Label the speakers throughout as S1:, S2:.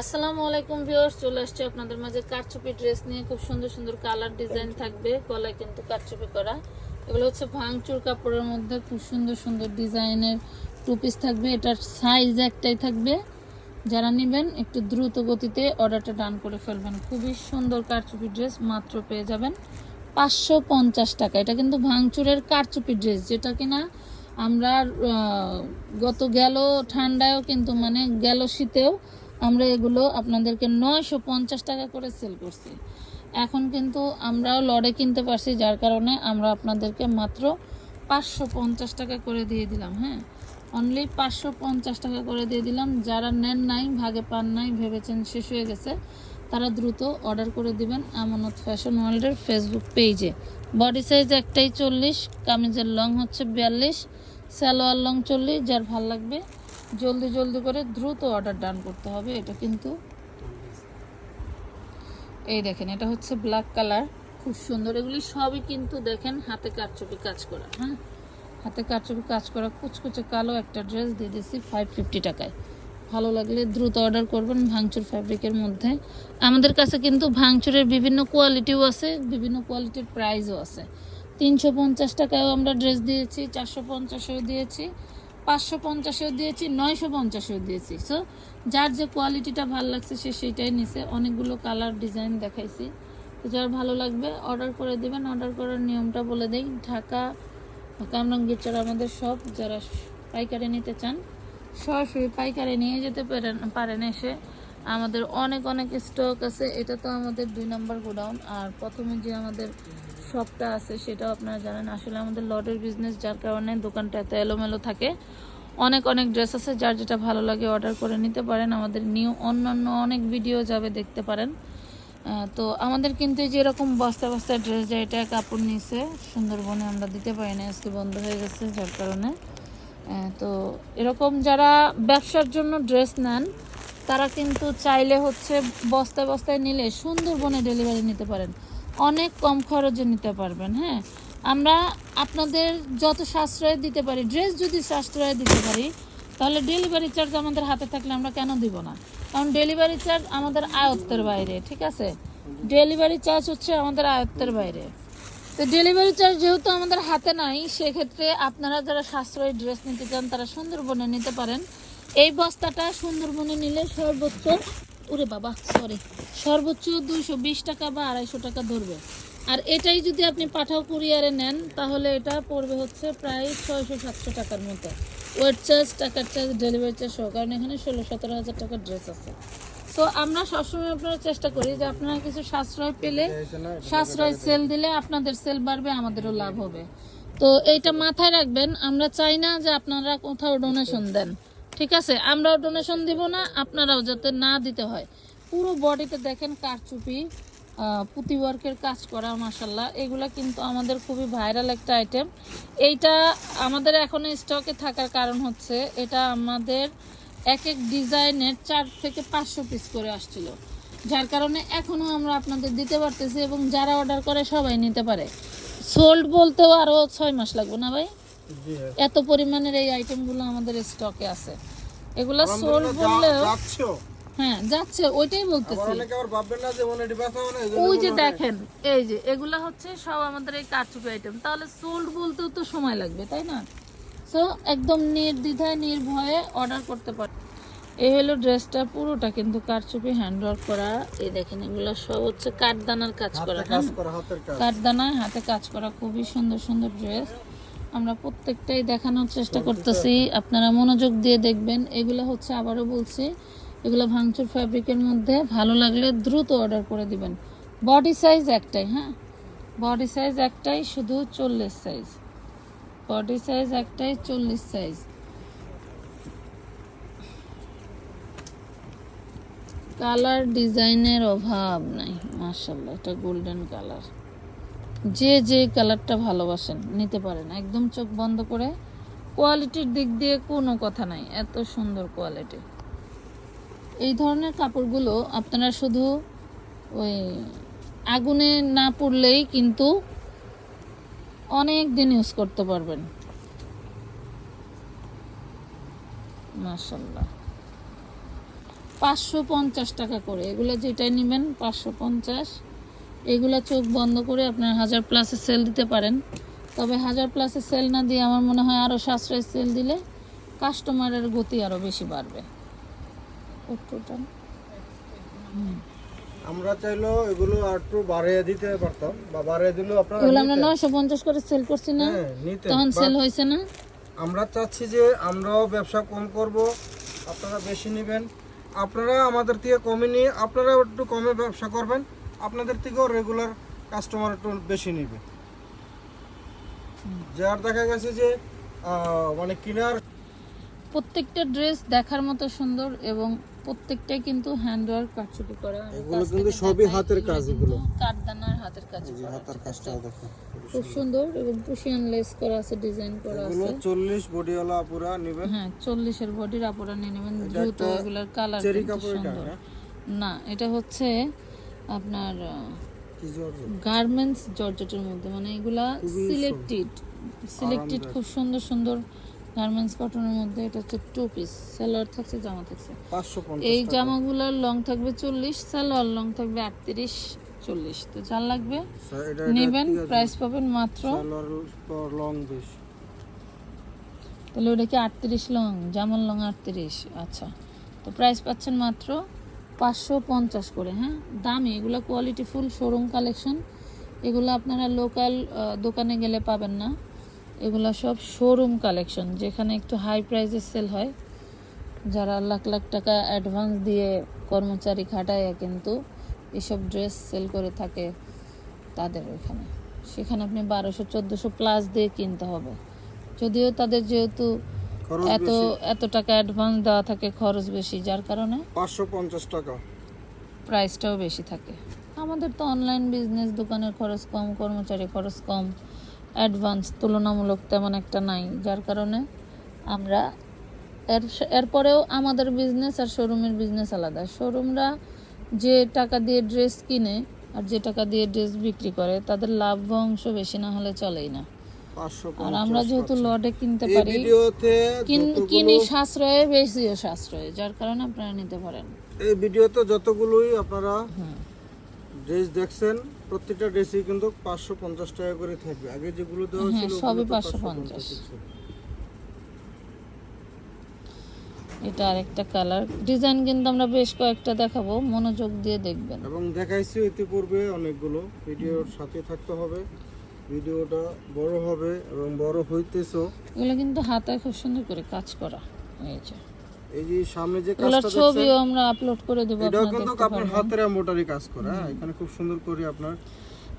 S1: আসসালামু আলাইকুম ভিউয়ার্স চলে আসছে আপনাদের মাঝে কারচুপি ড্রেস নিয়ে। খুব সুন্দর সুন্দর কালার ডিজাইন থাকবে গলায় কিন্তু কারচুপি করা। এগুলো হচ্ছে ভাঙচুর কাপড়ের মধ্যে খুব সুন্দর সুন্দর ডিজাইনের টু পিস থাকবে। এটার সাইজ একটাই থাকবে। যারা নেবেন একটু দ্রুত গতিতে অর্ডারটা ডান করে ফেলবেন। খুবই সুন্দর কারচুপি ড্রেস মাত্র পেয়ে যাবেন পাঁচশো পঞ্চাশ টাকা। এটা কিন্তু ভাঙচুরের কারচুপি ড্রেস যেটা কিনা আমরা গত গেল ঠান্ডায়ও কিন্তু মানে গেল শীতেও আমরা এগুলো আপনাদেরকে নয়শো পঞ্চাশ টাকা করে সেল করছি। এখন কিন্তু আমরাও লড়ে কিনতে পারছি, যার কারণে আমরা আপনাদেরকে মাত্র পাঁচশো পঞ্চাশ টাকা করে দিয়ে দিলাম হ্যাঁ? অনলি পাঁচশো পঞ্চাশ টাকা করে দিয়ে দিলাম। যারা নেন নাই, ভাগে পান নাই, ভেবেছেন শেষ হয়ে গেছে, তারা দ্রুত অর্ডার করে দিবেন আমানত ফ্যাশন ওয়ার্ল্ডের ফেসবুক পেজে বডি সাইজ একটাই চল্লিশ, কামিজের লং হচ্ছে বিয়াল্লিশ, সালোয়ার লং চল্লিশ, যার ভালো লাগবে জলদি জলদি করে দ্রুত অর্ডার ডান করতে হবে। এটা কিন্তু এই দেখেন, এটা হচ্ছে ব্ল্যাক কালার খুব সুন্দর। এগুলি সবই কিন্তু দেখেন হাতে কারচুপি কাজ করা হ্যাঁ? হাতে কারচুপি কাজ করা, কুচকুচে কালো একটা ড্রেস দিয়ে দিয়েছি ফাইভ ফিফটি টাকায়। ভালো লাগলে দ্রুত অর্ডার করবেন ভাঙচুর ফ্যাব্রিকের মধ্যে। আমাদের কাছে কিন্তু ভাঙচুরের বিভিন্ন কোয়ালিটিও আছে, বিভিন্ন কোয়ালিটির প্রাইসও আছে। তিনশো পঞ্চাশ টাকায়ও আমরা ড্রেস দিয়েছি, চারশো পঞ্চাশেও দিয়েছি। পাঁচশো পঞ্চাশেও দিয়েছি, নয়শো পঞ্চাশেও দিয়েছি। সো যার যে কোয়ালিটিটা ভালো লাগছে, সে সেইটাই নিছে। অনেকগুলো কালার ডিজাইন দেখাইছি। তো যার ভালো লাগবে অর্ডার করে দেবেন। অর্ডার করার নিয়মটা বলে দেই। ঢাকা কামরাঙ্গীরচর আমাদের সব। যারা পাইকারি নিতে চান, সরাসরি পাইকারি নিয়ে যেতে পারেন পারেন এসে। আমাদের অনেক অনেক স্টক আছে। এটা তো আমাদের দুই নম্বর গোডাউন আর প্রথমে যে আমাদের শপটা আছে, সেটাও আপনারা জানেন। আসলে আমাদের লটের বিজনেস যার কারণে দোকানটা এত এলোমেলো থাকে। অনেক অনেক ড্রেস আছে, যার যেটা ভালো লাগে অর্ডার করে নিতে পারেন। আমাদের নিউ অন্যান্য অনেক ভিডিও যাবে, দেখতে পারেন। তো আমাদের কিন্তু যে এরকম বস্তা বস্তা ড্রেস যায় এটা কাপড় নিছে। সুন্দরবনে আমরা দিতে পারি না আজকে বন্ধ হয়ে গেছে, যার কারণে। তো এরকম যারা ব্যবসার জন্য ড্রেস নেন, তারা কিন্তু চাইলে হচ্ছে বস্তায় বস্তায় নিলে সুন্দরবনে ডেলিভারি নিতে পারেন। অনেক কম খরচে নিতে পারবেন হ্যাঁ। আমরা আপনাদের যত সাশ্রয় দিতে পারি, ড্রেস যদি সাশ্রয় দিতে পারি, তাহলে ডেলিভারি চার্জ আমাদের হাতে থাকলে আমরা কেন দিব না? কারণ ডেলিভারি চার্জ আমাদের আয়ত্তের বাইরে, ঠিক আছে? ডেলিভারি চার্জ হচ্ছে আমাদের আয়ত্তের বাইরে। তো ডেলিভারি চার্জ যেহেতু আমাদের হাতে নাই, সেক্ষেত্রে আপনারা যারা সাশ্রয়ী ড্রেস নিতে চান, তারা সুন্দরবনে নিতে পারেন। এই বস্তাটা সুন্দরবনে নিলে সর্বোচ্চ ওরে বাবা সরি সর্বোচ্চ দুইশো বিশ টাকা বা আড়াইশো টাকা ধরবে। আর এটাই যদি আপনি পাঠাও কুরিয়ারে নেন, তাহলে এটা পড়বে হচ্ছে প্রায় ছয়শো সাতশো টাকার মতো। ওয়েট চার্জ টাকার চার্জ ডেলিভারি চার্জ সহ, কারণ এখানে ষোলো সতেরো হাজার টাকার ড্রেস আছে। তো আমরা সবসময় আপনারা চেষ্টা করি যে আপনারা কিছু সাশ্রয় পেলে, সাশ্রয় সেল দিলে আপনাদের সেল বাড়বে, আমাদেরও লাভ হবে। তো, এইটা মাথায় রাখবেন, আমরা চাই না যে আপনারা কোথাও ডোনেশন দেন। ঠিক আছে? আমরাও ডোনেশন দিব না, আপনারাও যাতে না দিতে হয়। পুরো বডিতে দেখেন কারচুপি পুঁতি ওয়ার্কের কাজ করা মাসাল্লাহ এগুলা কিন্তু আমাদের খুবই ভাইরাল একটা আইটেম এইটা আমাদের এখন স্টকে থাকার কারণ হচ্ছে, এটা আমাদের এক এক ডিজাইনের চার থেকে পাঁচশো পিস করে আসছিল। যার কারণে এখনও আমরা আপনাদের দিতে পারতেছি এবং যারা অর্ডার করে সবাই নিতে পারে। সোল্ড বলতেও আরও ছয় মাস লাগবে না ভাই? এত পরিমাণের এই আইটেমগুলো আমাদের স্টকে আছে। এগুলো সোল্ড বললেও হ্যাঁ যাচ্ছে ওইটাই বলতেছি। ওই যে দেখেন এই যে এগুলা হচ্ছে সব আমাদের এই কারচুপি আইটেম তাহলে সোল্ড বলতেও তো সময় লাগবে তাই না? সো একদম নির্দ্বিধায় নির্ভয়ে অর্ডার করতে পারে এই হলো ড্রেসটা পুরোটা কিন্তু কারচুপি হ্যান্ড ওয়ার্ক করা। এই দেখেন এগুলো সব হচ্ছে কাঠদানার কাজ করা হ্যাঁ? কাঠদানায় হাতে কাজ করা খুবই সুন্দর সুন্দর ড্রেস আমরা প্রত্যেকটাই দেখানোর চেষ্টা করতেছি। আপনারা মনোযোগ দিয়ে দেখবেন। এগুলো হচ্ছে আবারও বলছি, এগুলো ভাঙচুর ফ্যাব্রিকের মধ্যে ভালো লাগলে দ্রুত অর্ডার করে দিবেন। বডি সাইজ একটাই হ্যাঁ? বডি সাইজ একটাই, শুধু চল্লিশ সাইজ বডি সাইজ একটাই, চল্লিশ সাইজ কালার ডিজাইনের অভাব নাই মার্শাল্লাহ এটা গোল্ডেন কালার যে যে কালারটা ভালোবাসেন, নিতে পারেন। একদম চোখ বন্ধ করে কোয়ালিটির দিক দিয়ে কোনো কথা নাই, এত সুন্দর কোয়ালিটি। এই ধরনের কাপড়গুলো আপনারা শুধু ওই আগুনে না পুড়লেই কিন্তু অনেক দিন ইউজ করতে পারবেন। মাশাল্লাহ পাঁচশো পঞ্চাশ টাকা করে, এগুলো যেটাই নেবেন পাঁচশো পঞ্চাশ। এগুলা চোখ বন্ধ করে আপনার হাজার প্লাসে সেল দিতে পারেন। তবে হাজার প্লাসে সেল না দিয়ে আমার মনে হয় আরও সাশ্রয় সেল দিলে কাস্টমারের গতি আরও বেশি বাড়বে।
S2: আমরা চাইলেও এগুলো আর একটু বাড়িয়ে দিতে পারতাম বা বাড়িয়ে দিলেও আপনারা
S1: এগুলো আমরা
S2: নিতেন।
S1: নয়শো পঞ্চাশ করে সেল করছি না
S2: হ্যাঁ,
S1: তখন সেল হয়েছে না।
S2: আমরা চাচ্ছি যে আমরাও ব্যবসা কম করব আপনারা বেশি নেবেন। আপনারা আমাদের থেকে কমে নিয়ে আপনারা একটু কমে ব্যবসা করবেন। আপনাদের থেকেও রেগুলার কাস্টমার একটু বেশি নেবে। যার দেখা গেছে যে মানে কেনার
S1: প্রত্যেকটা ড্রেস দেখার মতো সুন্দর এবং প্রত্যেকটাই কিন্তু হ্যান্ড ওয়ার্ক কাটছুটি করা
S2: এগুলো কিন্তু সবই হাতের কাজ এগুলো।
S1: কাঠদানার হাতের কাজ করা।
S2: হাতার কাজটা দেখো
S1: খুব সুন্দর। এবং পুশিয়ান লেস করা আছে ডিজাইন করা আছে
S2: এগুলো
S1: আছে।
S2: চল্লিশ বডিওয়ালা আপুরা নেবেন
S1: হ্যাঁ চল্লিশের বডির আপুরা নিয়ে নেবেন। দ্রুত এগুলার কালার
S2: চেরি কাপড় না?
S1: না এটা হচ্ছে আপনার গার্মেন্টস জর্জেটের মধ্যে মানে এগুলা সিলেক্টেড সিলেক্টেড খুব সুন্দর সুন্দর গার্মেন্টস কটনের মধ্যে এটা হচ্ছে টু পিস সালোয়ার থাকছে জামা থাকছে। এই জামাগুলোর লং থাকবে চল্লিশ সালোয়ার লং থাকবে আটত্রিশ চল্লিশ। তো যার লাগবে নেবেন প্রাইস পাবেন মাত্র
S2: লং বেশ।
S1: তাহলে ওটা কি আটত্রিশ লং জামার লং আটত্রিশ আচ্ছা। তো প্রাইস পাচ্ছেন মাত্র পাঁচশো পঞ্চাশ করে হ্যাঁ? দামি, এগুলো কোয়ালিটি ফুল শোরুম কালেকশন এগুলো আপনারা লোকাল দোকানে গেলে পাবেন না। এগুলো সব শোরুম কালেকশন যেখানে একটু হাই প্রাইসে সেল হয়। যারা লাখ লাখ টাকা অ্যাডভান্স দিয়ে কর্মচারী খাটায় কিন্তু এসব ড্রেস সেল করে থাকে তাদের ওইখানে। সেখানে আপনি বারোশো, চোদ্দোশো প্লাস দিয়ে কিনতে হবে। যদিও তাদের যেহেতু এত এত টাকা অ্যাডভান্স দেওয়া থাকে খরচ বেশি যার কারণে
S2: পাঁচশো পঞ্চাশ টাকা।
S1: প্রাইসটাও বেশি থাকে। আমাদের তো অনলাইন বিজনেস দোকানের খরচ কম কর্মচারী খরচ কম অ্যাডভান্স তুলনামূলক তেমন একটা নাই যার কারণে আমরা এর এরপরেও আমাদের বিজনেস আর শোরুমের বিজনেস আলাদা। শোরুমরা যে টাকা দিয়ে ড্রেস কিনে আর যে টাকা দিয়ে ড্রেস বিক্রি করে তাদের লাভ অংশ বেশি না হলে চলেই না। আর আমরা যেহেতু লটে কিনতে পারি কিন- কিনি সাশ্রয়ে বেশিও সাশ্রয়ে যার কারণে আপনারা নিতে পারেন।
S2: এই ভিডিওতে যতগুলোই আপনারা ড্রেস দেখছেন প্রত্যেকটা ড্রেসই কিন্তু পাঁচশো পঞ্চাশ টাকা করে থাকবে। আগে যেগুলো দেওয়া ছিল
S1: সবই 550
S2: ছিল।
S1: এটা আরেকটা কালার। ডিজাইন কিন্তু আমরা বেশ কয়েকটা দেখাবো মনোযোগ দিয়ে দেখবেন।
S2: এবং দেখাইছি ইতিপূর্বে অনেকগুলো। ভিডিওর সাথে থাকতে হবে। ভিডিওটা বড় হবে এবং বড় হইতেছো।
S1: এগুলো কিন্তু হাতায় খুব সুন্দর করে কাজ করা এই যে
S2: এই যে সামনে যে কাজটা
S1: ছবিও আমরা আপলোড করে দেবো
S2: এটাও
S1: আপনারা
S2: কিন্তু আপনার হাতের এমব্রয়ডারি কাজ করা এখানে খুব সুন্দর করে আপনার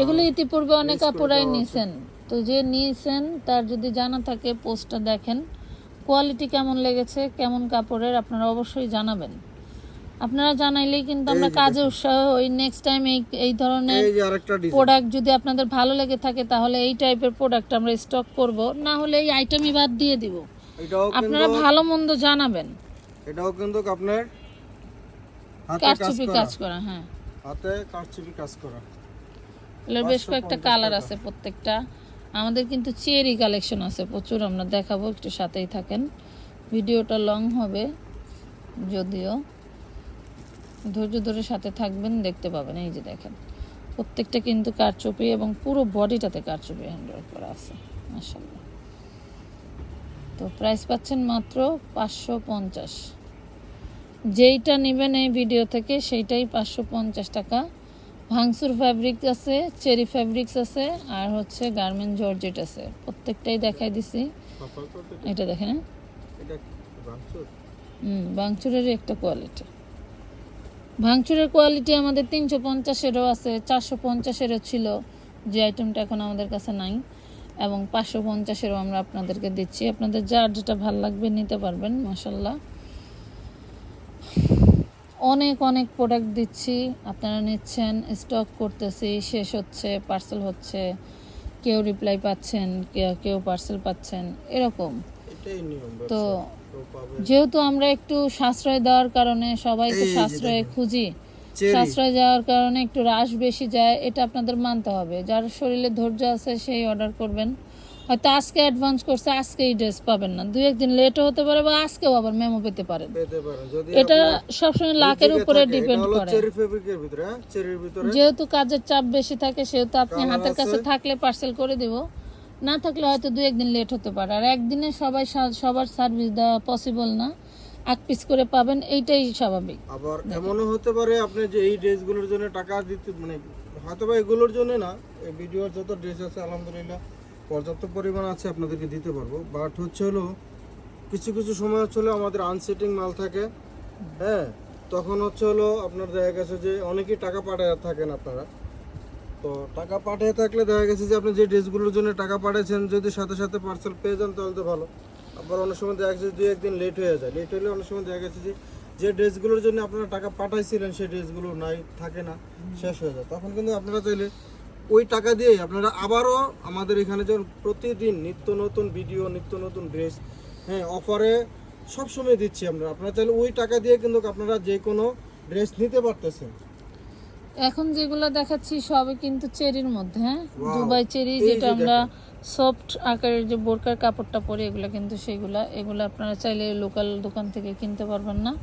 S1: এগুলো ইতিপূর্বে অনেক আপুরাই। নিয়েছেন তো যে নিয়েছেন তার যদি জানা থাকে পোস্টটা দেখেন। কোয়ালিটি কেমন লেগেছে কেমন কাপড়ের আপনারা অবশ্যই জানাবেন। আপনারা জানাইলেই কিন্তু আমরা কাজে উৎসাহ ওই নেক্সট টাইম এই এই ধরনের
S2: এই যে আরেকটা ডিজাইন
S1: প্রোডাক্ট যদি আপনাদের ভালো লেগে থাকে তাহলে এই টাইপের প্রোডাক্ট আমরা স্টক করব। না হলে এই আইটেমই বাদ দিয়ে দিব। আপনারা ভালো মন্দ জানাবেন।
S2: এটাও কিন্তু আপনার
S1: কারচুপি
S2: করা।
S1: কাজ করা হ্যাঁ।
S2: হাতে কারচুপি কাজ করা।
S1: এগুলোর বেশ কয়েকটা কালার আছে প্রত্যেকটা। আমাদের কিন্তু চেরি কালেকশন আছে প্রচুর আমরা দেখাবো একটু সাথেই থাকেন। ভিডিওটা লং হবে যদিও। ধৈর্য ধরে সাথে থাকবেন দেখতে পাবেন। এই যে দেখেন প্রত্যেকটা কিন্তু কারচুপি এবং পুরো বডিটাতে কারচুপি হ্যান্ডওয়ার্ক করা আছে মাসাল্লাহ তো প্রাইস পাচ্ছেন মাত্র পাঁচশো পঞ্চাশ। যেইটা নেবেন এই ভিডিও থেকে সেইটাই পাঁচশো পঞ্চাশ টাকা। ভাংসুর ফ্যাব্রিক আছে চেরি ফ্যাব্রিক্স আছে আর হচ্ছে গার্মেন্ট জর্জেট আছে। প্রত্যেকটাই দেখাই দিছি। এটা দেখেন হ্যাঁ? হুম ভাঙচুরেরই একটা কোয়ালিটি ভাঙচুরের কোয়ালিটি আমাদের তিনশো পঞ্চাশেরও আছে, চারশো পঞ্চাশেরও ছিল। যে আইটেমটা এখন আমাদের কাছে নাই। এবং পাঁচশো পঞ্চাশেরও আমরা আপনাদেরকে দিচ্ছি। আপনাদের যার যেটা ভালো লাগবে নিতে পারবেন মাসাল্লাহ অনেক অনেক প্রোডাক্ট দিচ্ছি। আপনারা নিচ্ছেন স্টক করতেছি, শেষ হচ্ছে পার্সেল হচ্ছে। কেউ রিপ্লাই পাচ্ছেন, কেউ পার্সেল পাচ্ছেন, এরকম। তো যেহেতু আমরা একটু সাশ্রয় দেওয়ার কারণে সবাই তো
S2: এই
S1: সাশ্রয়ে খুঁজি সাশ্রয় যাওয়ার কারণে একটু রাশ বেশি যায় এটা আপনাদের মানতে হবে। যার শরীরে ধৈর্য আছে সেই অর্ডার করবেন। হয়তো আজকে অ্যাডভান্স করছে আজকেই ড্রেস পাবেন না। দুই একদিন লেটও হতে পারে বা আজকেও আবার মেমো পেতে পারেন। এটা সবসময় লাখের উপরে ডিপেন্ড করে।
S2: হ্যাঁ?
S1: যেহেতু কাজের চাপ বেশি থাকে সেহেতু আপনি হাতের কাছে থাকলে পার্সেল করে দেব। না থাকলে হয়তো দু একদিন লেট হতে পারে। আর একদিনে সবাই সবার সার্ভিস দেওয়া পসিবল না। এক পিস করে পাবেন, এইটাই স্বাভাবিক।
S2: আবার এমনও হতে পারে আপনি যে এই ড্রেসগুলোর জন্য টাকা দিতে মানে হয়তো বা এগুলোর জন্য না, এই ভিডিওর যত ড্রেস আছে, আলহামদুলিল্লাহ, পর্যাপ্ত পরিমাণ আছে, আপনাদেরকে দিতে পারব। বাট হচ্ছে হলো, কিছু কিছু সময় হচ্ছে হলো আমাদের আনসেটিং মাল থাকে। হ্যাঁ তখন হচ্ছে হলো আপনার দেখা গেছে যে অনেকেই টাকা পাঠায় থাকেন আপনারা। তো টাকা পাঠিয়ে থাকলে দেখা গেছে যে আপনি যে ড্রেসগুলোর জন্য টাকা পাঠিয়েছেন, যদি সাথে সাথে পার্সেল পেয়ে যান তাহলে তো ভালো। আবার অনেক সময় দেখা গেছে দুই একদিন লেট হয়ে যায়। লেট হলে অনেক সময় দেখা গেছে যে যে ড্রেসগুলোর জন্য আপনারা টাকা পাঠাইছিলেন, সেই ড্রেসগুলো নাই, থাকে না, শেষ হয়ে যায়। তখন কিন্তু আপনারা চাইলে ওই টাকা দিয়ে আপনারা আবারও আমাদের এখানে যেমন প্রতিদিন নিত্য নতুন ভিডিও নিত্য নতুন ড্রেস হ্যাঁ অফারে সবসময় দিচ্ছি আমরা। আপনারা চাইলে ওই টাকা দিয়ে কিন্তু আপনারা যে কোনো ড্রেস নিতে পারতেছেন।
S1: এখন যেগুলো দেখাচ্ছি সবই কিন্তু চেরির মধ্যে হ্যাঁ? দুবাই চেরি যেটা আমরা সফট আকারের যে বোরকার কাপড়টা পরে এগুলো কিন্তু সেগুলা এগুলো আপনারা চাইলে লোকাল দোকান থেকে কিনতে পারবেন না।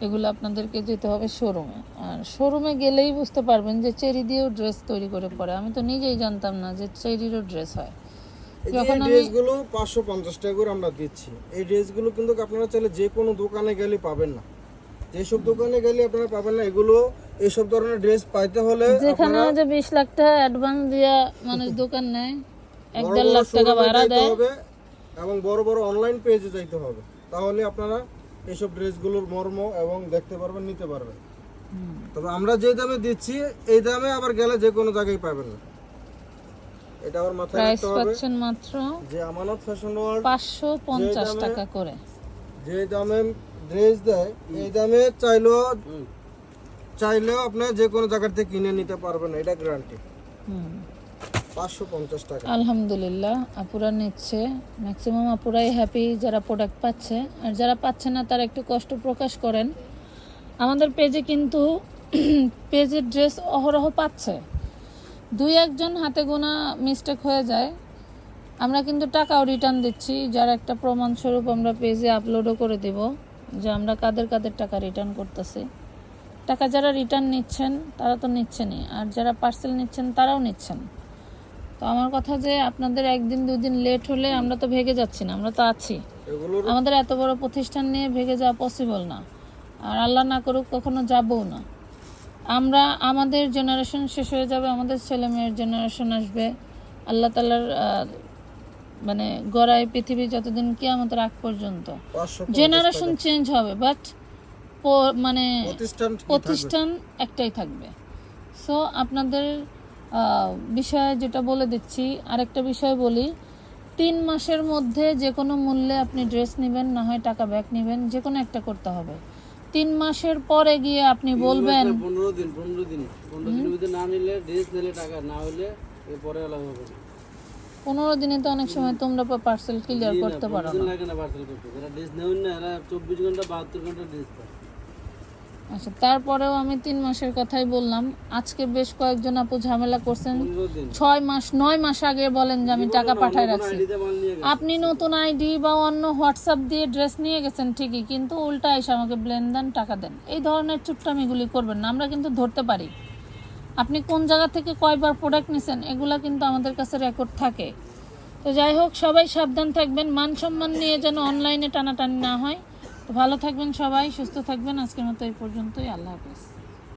S1: এগুলো আপনাদেরকে যেতে হবে শোরুমে। আর শোরুমে গেলেই বুঝতে পারবেন যে চেরি দিয়েও ড্রেস তৈরি করে পরে। আমি তো নিজেই জানতাম না যে চেরিরও ড্রেস হয়। যখন আমি-
S2: ড্রেসগুলো পাঁচশো পঞ্চাশ টাকা করে আমরা দিচ্ছি। এই ড্রেসগুলো কিন্তু আপনারা চাইলে যে কোনো দোকানে গেলে পাবেন না। যেসব দোকানে গেলে আপনারা পাবেন না এগুলো এইসব ধরনের ড্রেস পাইতে হলে
S1: যেখানে যে বিশ লাখ টাকা অ্যাডভান্স দিয়া মানুষ দোকান নেয় এক দেড় লাখ টাকা ভাড়া দেয়।
S2: হবে এবং বড় বড় অনলাইন পেজে যাইতে হবে। তাহলে আপনারা এইসব ড্রেসগুলোর মর্ম এবং দেখতে পারবেন নিতে পারবেন। তবে আমরা যে দামে দিচ্ছি এই দামে আবার গেলে যে কোনো জায়গায় পাবেন না। এটা আবার মাথায় রাখতে হবে
S1: পাচ্ছেন মাত্র
S2: যে আমানত ফ্যাশন ওয়ার্ল্ড
S1: পাঁচশো পঞ্চাশ
S2: দামে-
S1: টাকা করে।
S2: যে দামে ড্রেস দেয় এই দামে চাইলেও চাইলেও আপনি যে কোনো জায়গা থেকে কিনে নিতে পারবেন এটা গ্যারান্টি
S1: হুম।
S2: পাঁচশো পঞ্চাশ টাকা।
S1: আলহামদুলিল্লাহ আপুরা নিচ্ছে। ম্যাক্সিমাম আপুরাই হ্যাপি যারা প্রোডাক্ট পাচ্ছে। আর যারা পাচ্ছে না তারা একটু কষ্ট প্রকাশ করেন। আমাদের পেজে কিন্তু পেজের ড্রেস অহরহ পাচ্ছে। দুই একজন হাতে গোনা মিস্টেক হয়ে যায়। আমরা কিন্তু টাকাও রিটার্ন দিচ্ছি। যার একটা প্রমাণস্বরূপ আমরা পেজে আপলোডও করে দেব যে আমরা কাদের কাদের টাকা রিটার্ন করতেছি। টাকা যারা রিটার্ন নিচ্ছেন তারা তো নিচ্ছেনই। আর যারা পার্সেল নিচ্ছেন তারাও নিচ্ছেন। তো আমার কথা যে আপনাদের একদিন দুদিন লেট হলে আমরা তো ভেগে যাচ্ছি না আমরা তো আছি। আমাদের এত বড় প্রতিষ্ঠান নিয়ে ভেগে যাওয়া পসিবল না। আর আল্লাহ না করুক কখনো যাবও না। আমরা আমাদের জেনারেশন শেষ হয়ে যাবে আমাদের ছেলে মেয়ের জেনারেশন আসবে। আল্লাহ তালার মানে গড়ায় পৃথিবী যতদিন কি আমাদের আগ পর্যন্ত। জেনারেশন চেঞ্জ হবে বাট মানে
S2: প্রতিষ্ঠান
S1: একটাই থাকবে। সো আপনাদের বিষয়ে যেটা বলে দিচ্ছি আরেকটা বিষয় বলি তিন মাসের মধ্যে যে কোনো মূল্যে আপনি ড্রেস নেবেন না হয় টাকা ব্যাক নেবেন যে কোনো একটা করতে হবে। তিন মাসের পরে গিয়ে আপনি বলবেন
S3: পনেরো দিন পনেরো দিন পনেরো দিনের ভিতরে না নিলে ড্রেস নিলে টাকা না হলে এরপরে আলাদা হবে।
S1: পনেরো দিনে তো অনেক সময় তোমরা পার্সেল ক্লিয়ার করতে পারো না।
S3: লাগে না পার্সেল করতে। যারা ড্রেস নেবেন না এরা চব্বিশ ঘণ্টা বাহাত্তর ঘণ্টা ড্রেস পায়।
S1: আচ্ছা তারপরেও আমি তিন মাসের কথাই বললাম। আজকে বেশ কয়েকজন আপু ঝামেলা করছেন। ছয় মাস, নয় মাস আগে বলেন যে আমি টাকা পাঠায় রাখছি। আপনি নতুন আইডি বা অন্য হোয়াটসঅ্যাপ দিয়ে ড্রেস নিয়ে গেছেন ঠিকই, কিন্তু উল্টা এসে আমাকে ব্লেন দেন, টাকা দেন। এই ধরনের চুপটামিগুলি করবেন না, আমরা কিন্তু ধরতে পারি। আপনি কোন জায়গা থেকে কয়বার প্রোডাক্ট নিছেন, এগুলা কিন্তু আমাদের কাছে রেকর্ড থাকে। তো যাই হোক, সবাই সাবধান থাকবেন। মান সম্মান নিয়ে যেন অনলাইনে টানাটানি না হয়। ভালো থাকবেন সবাই সুস্থ থাকবেন। আজকের মতো এই পর্যন্তই। আল্লাহ হাফেজ।